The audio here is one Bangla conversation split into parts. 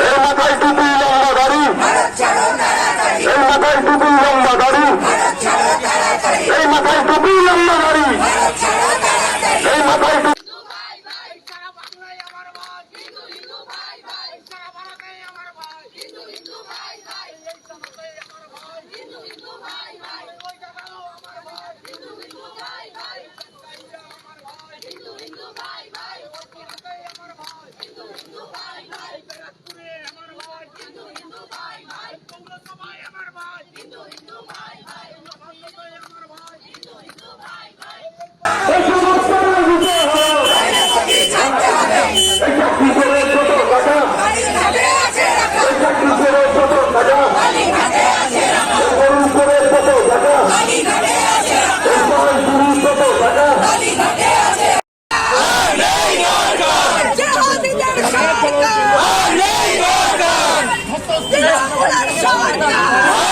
এর মাথায় টুপি লম্বা গাড়ি এর মাথায় টুপি লম্বা গাড়ি এই মাথায় টুপি লম্বা দাড়ি। এই মাথায় সরকার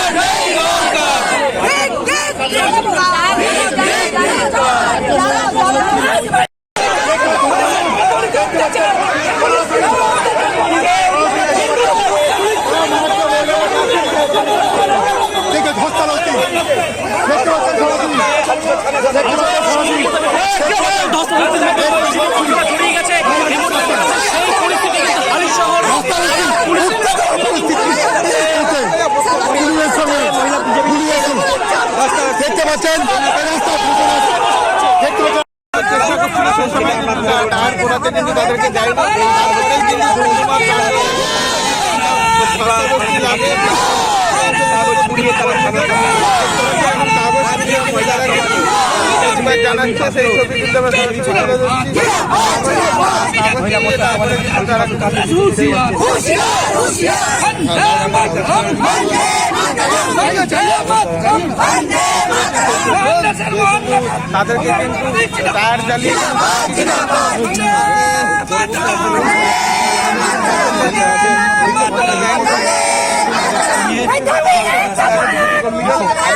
পুড়িয়ে মহিলারা কিন্তু প্রতিবাদ জানাচ্ছে সেই ছবি কিন্তু আমরা তুলে ধরছি তারপরে কিন্তু তারা তাদেরকে কিন্তু টায়ার জ্বালিয়ে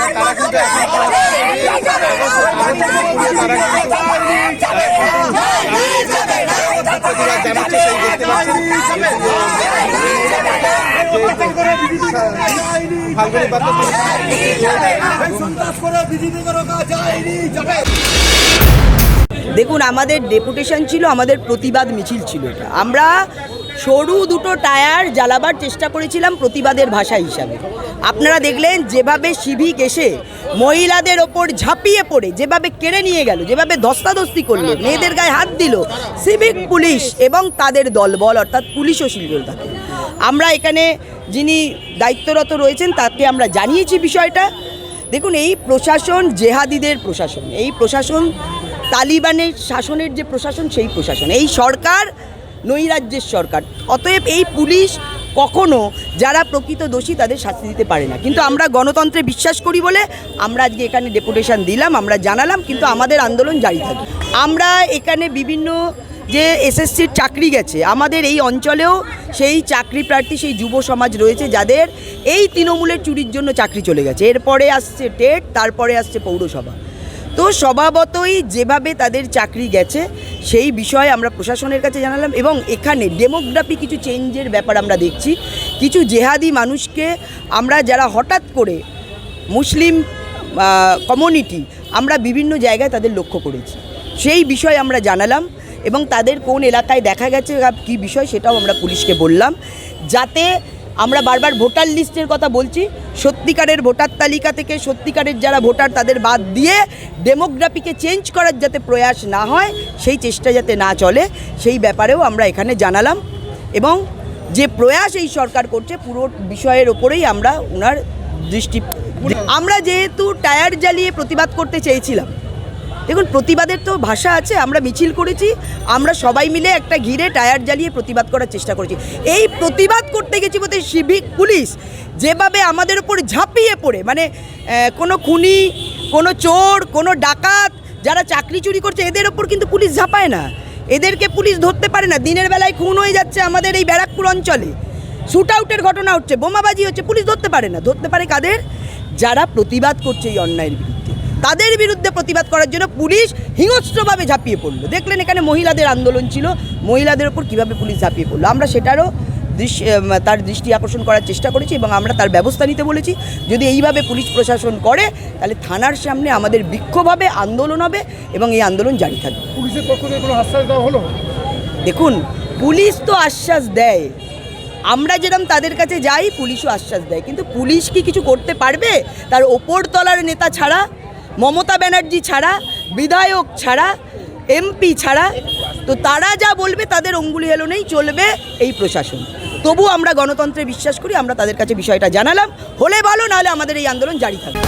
তারা কিন্তু এখন প্রতিবাদ জানাচ্ছে সেই দেখতে ফাল্গুনি দেখুন আমাদের ডেপুটেশন ছিল আমাদের প্রতিবাদ মিছিল ছিল এটা। আমরা সরু দুটো টায়ার জ্বালাবার চেষ্টা করেছিলাম প্রতিবাদের ভাষা হিসাবে। আপনারা দেখলেন, যেভাবে সিভিক এসে মহিলাদের ওপর ঝাঁপিয়ে পড়ে, যেভাবে কেড়ে নিয়ে গেল, যেভাবে ধস্তাধস্তি করল, মেয়েদের গায়ে হাত দিল, সিভিক পুলিশ এবং তাদের দলবল, অর্থাৎ পুলিশও ছিল তাকে আমরা এখানে যিনি দায়িত্বরত রয়েছেন, তাকে আমরা জানিয়েছি বিষয়টা। দেখুন, এই প্রশাসন জেহাদিদের প্রশাসন, এই প্রশাসন তালিবানের শাসনের যে প্রশাসন, সেই প্রশাসন। এই সরকার নৈরাজ্যের সরকার। অতএব এই পুলিশ কখনো যারা প্রকৃত দোষী তাদের শাস্তি দিতে পারে না। কিন্তু আমরা গণতন্ত্রে বিশ্বাস করি বলে আমরা আজকে এখানে ডেপুটেশন দিলাম, আমরা জানালাম, কিন্তু আমাদের আন্দোলন জারি থাকবে আমরা এখানে বিভিন্ন যে এসএসসির চাকরি গেছে, আমাদের এই অঞ্চলেও সেই চাকরি প্রার্থী, সেই যুব সমাজ রয়েছে যাদের এই তৃণমূলের চুরির জন্য চাকরি চলে গেছে। এরপরে আসছে টেট, তারপরে আসছে পৌরসভা। তো স্বভাবতই যেভাবে তাদের চাকরি গেছে, সেই বিষয়ে আমরা প্রশাসনের কাছে জানালাম এবং এখানে ডেমোগ্রাফি কিছু চেঞ্জের ব্যাপার আমরা দেখছি। কিছু জেহাদি মানুষকে আমরা যারা হঠাৎ করে মুসলিম কমিউনিটি আমরা বিভিন্ন জায়গায় তাদের লক্ষ্য করেছি। সেই বিষয়ে আমরা জানালাম এবং তাদের কোন এলাকায় দেখা গেছে কি বিষয় সেটাও আমরা পুলিশকে বললাম। যাতে আমরা বারবার ভোটার লিস্টের কথা বলছি, সত্যিকারের ভোটার তালিকা থেকে সত্যিকারের যারা ভোটার তাদের বাদ দিয়ে ডেমোগ্রাফিকে চেঞ্জ করার যাতে প্রয়াস না হয়, সেই চেষ্টা যাতে না চলে, সেই ব্যাপারেও আমরা এখানে জানালাম। এবং যে প্রয়াস এই সরকার করছে, পুরো বিষয়ের ওপরেই আমরা ওনার দৃষ্টি আমরা যেহেতু টায়ার জ্বালিয়ে প্রতিবাদ করতে চেয়েছিলাম দেখুন, প্রতিবাদের তো ভাষা আছে, আমরা মিছিল করেছি, আমরা সবাই মিলে একটা ঘিরে টায়ার জ্বালিয়ে প্রতিবাদ করার চেষ্টা করেছি। এই প্রতিবাদ করতে গেছি বলতে সিভিক পুলিশ, যেভাবে আমাদের উপর ঝাঁপিয়ে পড়ে মানে কোনো খুনি, কোনো চোর, কোনো ডাকাত, যারা চাকরি চুরি করছে, এদের ওপর কিন্তু পুলিশ ঝাঁপায় না। এদেরকে পুলিশ ধরতে পারে না। দিনের বেলায় খুন হয়ে যাচ্ছে আমাদের এই ব্যারাকপুর অঞ্চলে। শ্যুট আউটের ঘটনা হচ্ছে, বোমাবাজি হচ্ছে, পুলিশ ধরতে পারে না। ধরতে পারে কাদের? যারা প্রতিবাদ করছে এই অন্যায়ের বিরুদ্ধে। তাদের বিরুদ্ধে প্রতিবাদ করার জন্য পুলিশ হিংস্রভাবে ঝাঁপিয়ে পড়ল। দেখলেন এখানে মহিলাদের আন্দোলন ছিল। মহিলাদের ওপর কীভাবে পুলিশ ঝাঁপিয়ে পড়ল? আমরা সেটারও দৃশ্য তার দৃষ্টি আকর্ষণ করার চেষ্টা করেছি এবং আমরা তার ব্যবস্থা নিতে বলেছি। যদি এইভাবে পুলিশ প্রশাসন করে তাহলে থানার সামনে আমাদের বিক্ষোভ হবে আন্দোলন হবে এবং এই আন্দোলন জারি থাকবে। পুলিশের পক্ষ থেকে কোনো আশ্বাস দেওয়া হলো? দেখুন পুলিশ তো আশ্বাস দেয়। আমরা যেরকম তাদের কাছে যাই পুলিশও আশ্বাস দেয়। কিন্তু পুলিশ কি কিছু করতে পারবে? তার ওপর তলার নেতা ছাড়া মমতা ব্যানার্জি ছাড়া, বিধায়ক ছাড়া, এমপি ছাড়া, তো তারা যা বলবে তাদের অঙ্গুলি হেলনেই চলবে এই প্রশাসন। তবু আমরা গণতন্ত্রে বিশ্বাস করি, আমরা তাদের কাছে বিষয়টা জানালাম, হলে ভালো, নাহলে আমাদের এই আন্দোলন জারি থাকবে।